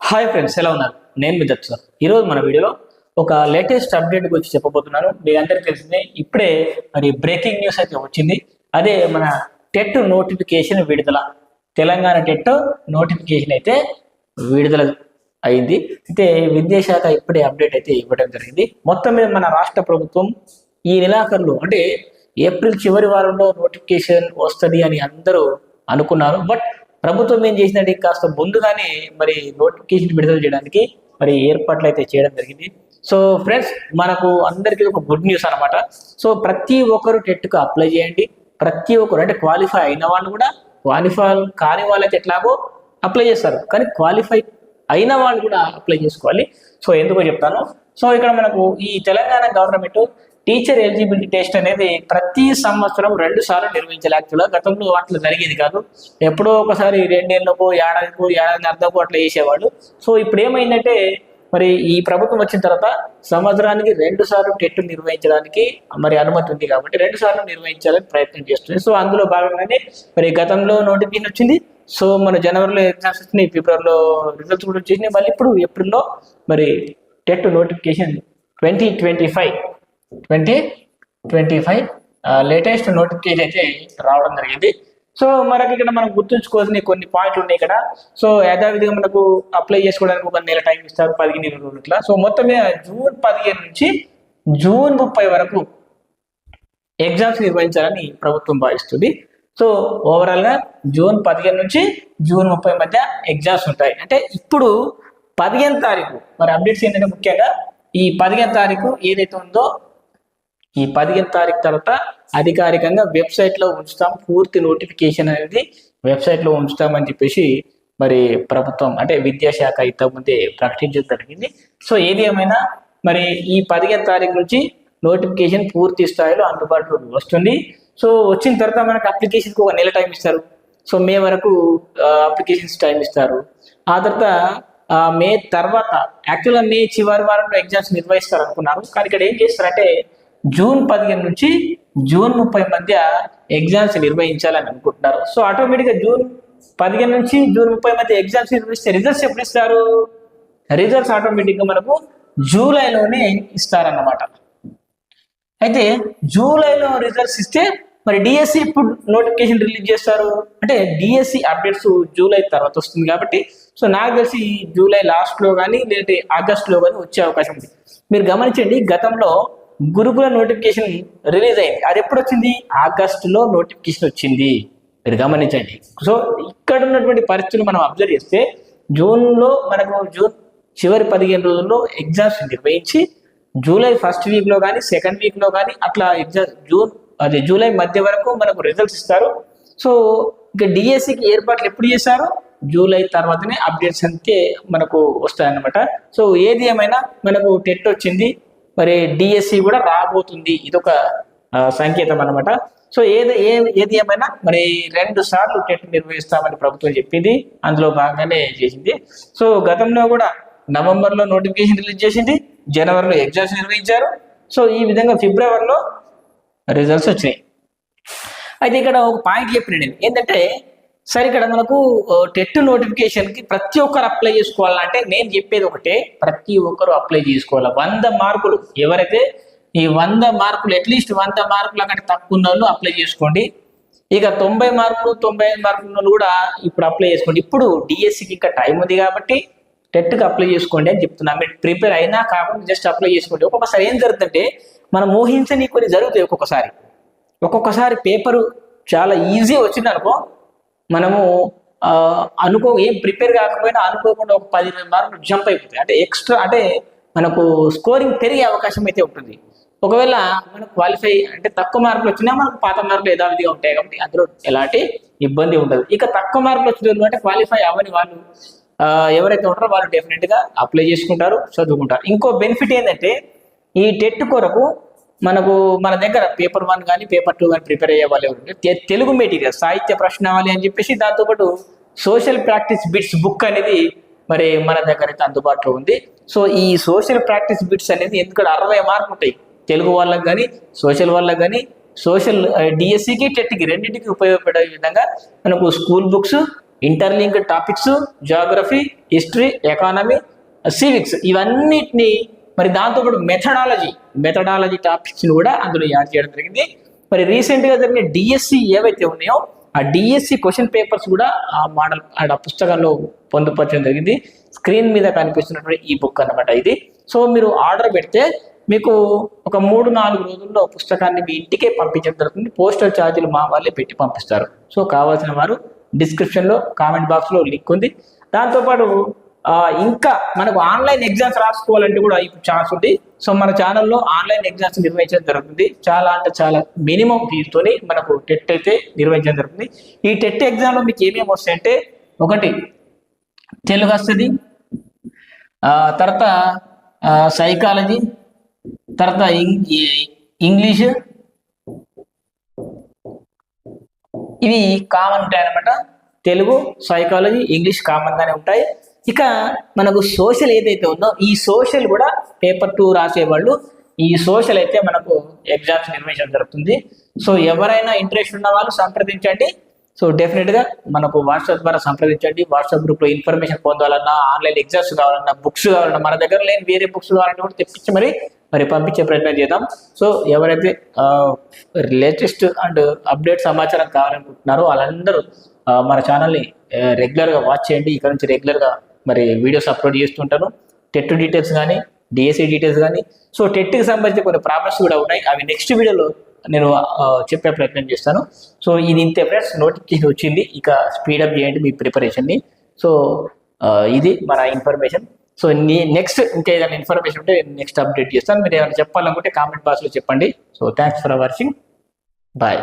Hi friends ఎలా ఉన్నారు? నేను మీ దత్ సార్ ఈరోజు మన వీడియోలో ఒక లేటెస్ట్ అప్డేట్ గురించి చెప్పబోతున్నాను. మీ అందరికీ తెలిసిందే ఇప్పుడే మరి బ్రేకింగ్ న్యూస్ అయితే వచ్చింది. అదే మన టెట్ నోటిఫికేషన్ విడుదల. తెలంగాణ టెట్ నోటిఫికేషన్ అయితే విడుదల అయింది. అయితే విద్యాశాఖ ఇప్పుడే అప్డేట్ అయితే ఇవ్వడం జరిగింది. మొత్తం మీద మన రాష్ట్ర ప్రభుత్వం ఈ నెలాఖరులో అంటే ఏప్రిల్ చివరి వారంలో నోటిఫికేషన్ వస్తుంది అని అందరూ అనుకున్నారు. బట్ ప్రభుత్వం ఏం చేసిందంటే కాస్త ముందుగానే మరి నోటిఫికేషన్ విడుదల చేయడానికి మరి ఏర్పాట్లు అయితే చేయడం జరిగింది. సో ఫ్రెండ్స్ మనకు అందరికీ ఒక గుడ్ న్యూస్ అన్నమాట. సో ప్రతి ఒక్కరు టెట్కు అప్లై చేయండి. ప్రతి ఒక్కరు అంటే క్వాలిఫై అయిన వాళ్ళు కూడా క్వాలిఫై కాని వాళ్ళకి ఎట్లాగో అప్లై చేస్తారు. కానీ క్వాలిఫై అయిన వాళ్ళు కూడా అప్లై చేసుకోవాలి. సో ఎందుకో చెప్తాను. సో ఇక్కడ మనకు ఈ Telangana government teacher eligibility test అనేది ప్రతి సంవత్సరం రెండు సార్లు నిర్వహించాలి. యాక్చువల్గా గతంలో అట్లా జరిగేది కాదు. ఎప్పుడో ఒకసారి రెండేళ్ళకు ఏడాదికు ఏడాది అర్థకు అట్లా చేసేవాళ్ళు. సో ఇప్పుడు ఏమైందంటే మరి ఈ ప్రభుత్వం వచ్చిన తర్వాత సంవత్సరానికి రెండు సార్లు టెట్ నిర్వహించడానికి మరి అనుమతి ఉంది కాబట్టి రెండు సార్లు నిర్వహించాలని ప్రయత్నం చేస్తుంది. సో అందులో భాగంగానే మరి గతంలో నోటిఫికేషన్ వచ్చింది. సో మన జనవరిలో ఎగ్జామ్స్ వచ్చినాయి. ఫిబ్రవరిలో రిజల్ట్స్ కూడా వచ్చేసినాయి. మళ్ళీ ఇప్పుడు ఏప్రిల్లో మరి TET notification twenty twenty five twenty twenty five latest notification అయితే రావడం జరిగింది. సో మనకి ఇక్కడ మనం గుర్తుంచుకోవాల్సిన కొన్ని పాయింట్లు ఉన్నాయి ఇక్కడ. సో యథావిధిగా మనకు అప్లై చేసుకోవడానికి ఒక నెల టైం ఇస్తారు పదిహేను ఇరవై రోజులు ఇట్లా. సో మొత్తం జూన్ పదిహేను నుంచి జూన్ ముప్పై వరకు ఎగ్జామ్స్ నిర్వహించాలని ప్రభుత్వం భావిస్తుంది. సో ఓవరాల్గా జూన్ పదిహేను నుంచి జూన్ ముప్పై మధ్య ఎగ్జామ్స్ ఉంటాయి. అంటే ఇప్పుడు పదిహేను తారీఖు మరి అప్డేట్స్ ఏంటంటే ముఖ్యంగా ఈ పదిహేను తారీఖు ఏదైతే ఉందో ఈ పదిహేను తారీఖు తర్వాత అధికారికంగా వెబ్సైట్లో ఉంచుతాం. పూర్తి నోటిఫికేషన్ అనేది వెబ్సైట్లో ఉంచుతామని చెప్పేసి మరి ప్రభుత్వం అంటే విద్యాశాఖ ఇంతకుముందే ప్రకటించడం జరిగింది. సో ఏది ఏమైనా మరి ఈ పదిహేను తారీఖు నుంచి నోటిఫికేషన్ పూర్తి స్థాయిలో అందుబాటులోకి వస్తుంది. సో వచ్చిన తర్వాత మనకు అప్లికేషన్కి ఒక నెల టైం ఇస్తారు. సో మే వరకు అప్లికేషన్స్ టైం ఇస్తారు. ఆ తర్వాత మే తర్వాత యాక్చువల్గా మే చివరి వారంలో ఎగ్జామ్స్ నిర్వహిస్తారు అనుకున్నారు కానీ ఇక్కడ ఏం చేస్తారంటే జూన్ పదిహేను నుంచి జూన్ ముప్పై మధ్య ఎగ్జామ్స్ నిర్వహించాలని అనుకుంటున్నారు. సో ఆటోమేటిక్గా జూన్ పదిహేను నుంచి జూన్ ముప్పై మధ్య ఎగ్జామ్స్ నిర్వహిస్తే రిజల్ట్స్ ఎప్పుడు ఇస్తారు? రిజల్ట్స్ ఆటోమేటిక్గా మనకు జూలైలోనే ఇస్తారన్నమాట. అయితే జూలైలో రిజల్ట్స్ ఇస్తే మరి డిఎస్సి ఇప్పుడు నోటిఫికేషన్ రిలీజ్ చేస్తారు? అంటే డిఎస్సి అప్డేట్స్ జూలై తర్వాత వస్తుంది కాబట్టి సో నాకు తెలిసి జూలై లాస్ట్లో కానీ లేదంటే ఆగస్ట్లో కానీ వచ్చే అవకాశం ఉంది. మీరు గమనించండి గతంలో గురుకుల నోటిఫికేషన్ రిలీజ్ అయింది. అది ఎప్పుడు వచ్చింది ఆగస్టులో నోటిఫికేషన్ వచ్చింది. మీరు గమనించండి. సో ఇక్కడ ఉన్నటువంటి పరిస్థితులు మనం అబ్జర్వ్ చేస్తే జూన్లో మనకు జూన్ చివరి పదిహేను రోజుల్లో ఎగ్జామ్స్ నిర్వహించి జూలై ఫస్ట్ వీక్లో కానీ సెకండ్ వీక్లో కానీ అట్లా ఎగ్జామ్ జూన్ అదే జూలై మధ్య వరకు మనకు రిజల్ట్స్ ఇస్తారు. సో ఇక డిఎస్సికి ఏర్పాట్లు ఎప్పుడు చేశారు జూలై తర్వాతనే అప్డేట్స్ అంతే మనకు వస్తాయన్నమాట. సో ఏది ఏమైనా మనకు టెట్ వచ్చింది మరి డిఎస్సి కూడా రాబోతుంది. ఇదొక సంకేతం అన్నమాట. సో ఏది ఏ ఏది ఏమైనా మరి రెండు సార్లు టెట్ నిర్వహిస్తామని ప్రభుత్వం చెప్పింది. అందులో భాగంగానే చేసింది. సో గతంలో కూడా నవంబర్లో నోటిఫికేషన్ రిలీజ్ చేసింది. జనవరిలో ఎగ్జామ్స్ నిర్వహించారు. సో ఈ విధంగా ఫిబ్రవరిలో రిజల్ట్స్ వచ్చినాయి. అయితే ఇక్కడ ఒక పాయింట్ చెప్పిన నేను. ఏంటంటే సరే ఇక్కడ మనకు టెట్ నోటిఫికేషన్కి ప్రతి ఒక్కరు అప్లై చేసుకోవాలంటే నేను చెప్పేది ఒకటే ప్రతి ఒక్కరు అప్లై చేసుకోవాలి? వంద మార్కులు ఎవరైతే ఈ వంద మార్కులు అట్లీస్ట్ వంద మార్కుల కంటే తక్కువ ఉన్న వాళ్ళు అప్లై చేసుకోండి. ఇక తొంభై మార్కులు తొంభై ఐదు మార్కులు వాళ్ళు కూడా ఇప్పుడు అప్లై చేసుకోండి. ఇప్పుడు డిఎస్సికి ఇంకా టైం ఉంది కాబట్టి టెట్కి అప్లై చేసుకోండి అని చెప్తున్నా. మీరు ప్రిపేర్ అయినా కాకుండా జస్ట్ అప్లై చేసుకోండి. ఒక్కొక్కసారి ఏం జరుగుతుందంటే మనం ఊహించని కొన్ని జరుగుతాయి ఒక్కొక్కసారి. ఒక్కొక్కసారి పేపరు చాలా ఈజీ వచ్చింది అనుకో మనము అనుకో ఏం ప్రిపేర్ కాకపోయినా అనుకోకుండా ఒక పది ఇరవై మార్కులు జంప్ అయిపోతాయి. అంటే ఎక్స్ట్రా అంటే మనకు స్కోరింగ్ పెరిగే అవకాశం అయితే ఉంటుంది. ఒకవేళ మనకు క్వాలిఫై అంటే తక్కువ మార్కులు వచ్చినా మనకు పాత మార్కులు యథావిధిగా ఉంటాయి కాబట్టి అందులో ఎలాంటి ఇబ్బంది ఉండదు. ఇక తక్కువ మార్కులు వచ్చిన వాళ్ళు అంటే క్వాలిఫై అవ్వని వాళ్ళు ఎవరైతే ఉంటారో వాళ్ళు డెఫినెట్గా అప్లై చేసుకుంటారు చదువుకుంటారు. ఇంకో బెనిఫిట్ ఏంటంటే ఈ టెట్ కొరకు మనకు మన దగ్గర పేపర్ వన్ కానీ పేపర్ టూ కానీ ప్రిపేర్ అయ్యే వాళ్ళు ఎవరు తె- తెలుగు మెటీరియల్ సాహిత్య ప్రశ్నావళి అని చెప్పేసి దాంతోపాటు సోషల్ ప్రాక్టీస్ బిట్స్ బుక్ అనేది మరి మన దగ్గర అయితే అందుబాటులో ఉంది. సో ఈ సోషల్ ప్రాక్టీస్ బిట్స్ అనేది ఎందుకంటే అరవై మార్కులు ఉంటాయి. తెలుగు వాళ్ళకి కానీ సోషల్ వాళ్ళకి కానీ సోషల్ డిఎస్సికి టెట్కి రెండింటికి ఉపయోగపడే విధంగా మనకు school books interlink topics geography history economy civics ఇవన్నిటిని మరి దాంతోపాటు మెథడాలజీ మెథడాలజీ టాపిక్స్ని కూడా అందులో యాడ్ చేయడం జరిగింది. మరి రీసెంట్గా జరిగిన డిఎస్సి ఏవైతే ఉన్నాయో ఆ డిఎస్సి క్వశ్చన్ పేపర్స్ కూడా ఆ మోడల్ ఆ పుస్తకంలో పొందుపరచడం జరిగింది. స్క్రీన్ మీద కనిపిస్తున్నటువంటి ఈ బుక్ అన్నమాట ఇది. సో మీరు ఆర్డర్ పెడితే మీకు ఒక మూడు నాలుగు రోజుల్లో పుస్తకాన్ని మీ ఇంటికే పంపించడం జరుగుతుంది. పోస్టల్ ఛార్జీలు మా వాళ్ళే పెట్టి పంపిస్తారు. సో కావాల్సిన వారు డిస్క్రిప్షన్లో కామెంట్ బాక్స్లో లింక్ ఉంది. దాంతోపాటు ఇంకా మనకు ఆన్లైన్ ఎగ్జామ్స్ రాసుకోవాలంటే కూడా ఇప్పుడు ఛాన్స్ ఉంది. సో మన ఛానల్లో ఆన్లైన్ ఎగ్జామ్స్ నిర్వహించడం జరుగుతుంది. చాలా అంటే చాలా మినిమం ఫీజుతోని మనకు టెట్ అయితే నిర్వహించడం జరుగుతుంది. ఈ టెట్ ఎగ్జామ్లో మీకు ఏమేమి వస్తాయంటే ఒకటి తెలుగు వస్తుంది. తర్వాత సైకాలజీ తర్వాత ఇంగ్- ఇంగ్లీష్. ఇవి కామన్ ఉంటాయి అనమాట తెలుగు సైకాలజీ ఇంగ్లీష్ కామన్గానే ఉంటాయి. ఇక మనకు సోషల్ ఏదైతే ఉందో ఈ సోషల్ కూడా పేపర్ టూ రాసేవాళ్ళు. ఈ సోషల్ అయితే మనకు ఎగ్జామ్స్ నిర్వహించడం జరుగుతుంది. సో ఎవరైనా ఇంట్రెస్ట్ ఉన్న వాళ్ళు సంప్రదించండి. సో డెఫినెట్గా మనకు వాట్సాప్ ద్వారా సంప్రదించండి. వాట్సాప్ గ్రూప్లో ఇన్ఫర్మేషన్ పొందాలన్నా ఆన్లైన్ ఎగ్జామ్స్ కావాలన్నా బుక్స్ కావాలన్నా మన దగ్గర లేని వేరే బుక్స్ కావాలన్నా కూడా తెప్పించి మరి మరి పంపించే ప్రయత్నం చేద్దాం. సో ఎవరైతే లేటెస్ట్ అండ్ అప్డేట్ సమాచారం కావాలనుకుంటున్నారో వాళ్ళందరూ మన ఛానల్ని రెగ్యులర్గా వాచ్ చేయండి. ఇక్కడ నుంచి రెగ్యులర్గా మరి వీడియోస్ అప్లోడ్ చేస్తుంటాను. టెట్ డీటెయిల్స్ కానీ డిఎస్సి డీటెయిల్స్ కానీ సో టెట్కి సంబంధించి కొన్ని ప్రాబ్లమ్స్ కూడా ఉన్నాయి. అవి నెక్స్ట్ వీడియోలో నేను చెప్పే ప్రయత్నం చేస్తాను. సో ఇది ఇంతే ఫ్రెండ్స్ నోటిఫికేషన్ వచ్చింది. ఇక స్పీడప్ చేయండి మీ ప్రిపరేషన్ని సో ఇది మన ఇన్ఫర్మేషన్ సో నీ నెక్స్ట్ ఇంకా ఏదైనా ఇన్ఫర్మేషన్ ఉంటే నెక్స్ట్ అప్డేట్ చేస్తాను. మీరు ఏమైనా చెప్పాలనుకుంటే కామెంట్ బాక్స్లో చెప్పండి. So thanks for watching bye